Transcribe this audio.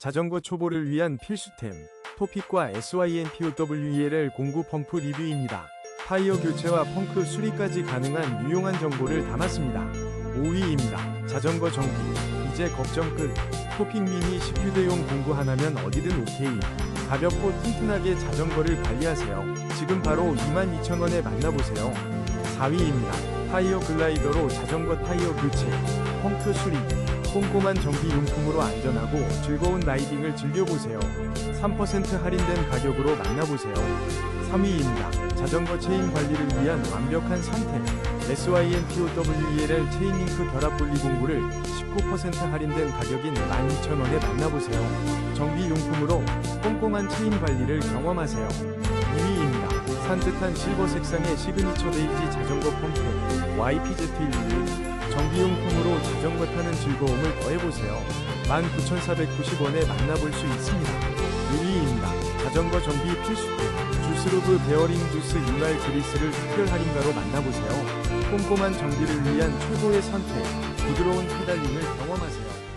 자전거 초보를 위한 필수템 토픽과 SYNPOWELL 공구 펌프 리뷰입니다. 타이어 교체와 펑크 수리까지 가능한 유용한 정보를 담았습니다. 5위입니다. 자전거 정비 이제 걱정 끝 토픽 미니 10휴대용 공구 하나면 어디든 오케이 가볍고 튼튼하게 자전거를 관리하세요. 지금 바로 22,000원에 만나보세요. 4위입니다. 타이어 글라이더로 자전거 타이어 교체, 펑크 수리, 꼼꼼한 정비 용품으로 안전하고 즐거운 라이딩을 즐겨보세요. 3% 할인된 가격으로 만나보세요. 3위입니다. 자전거 체인 관리를 위한 완벽한 선택. SYNPOWELL 체인링크 결합 분리 공구를 19% 할인된 가격인 12,000원에 만나보세요. 정비 용품으로 꼼꼼한 체인 관리를 경험하세요. 2위입니다. 산뜻한 실버 색상의 시그니처 베이지 자전거 펌프 YPZ11 정비용품으로 자전거 타는 즐거움을 더해보세요. 19,490원에 만나볼 수 있습니다. 1위입니다. 자전거 정비 필수품 주스루브 베어링 주스 윤활 그리스를 특별 할인가로 만나보세요. 꼼꼼한 정비를 위한 최고의 선택 부드러운 페달링을 경험하세요.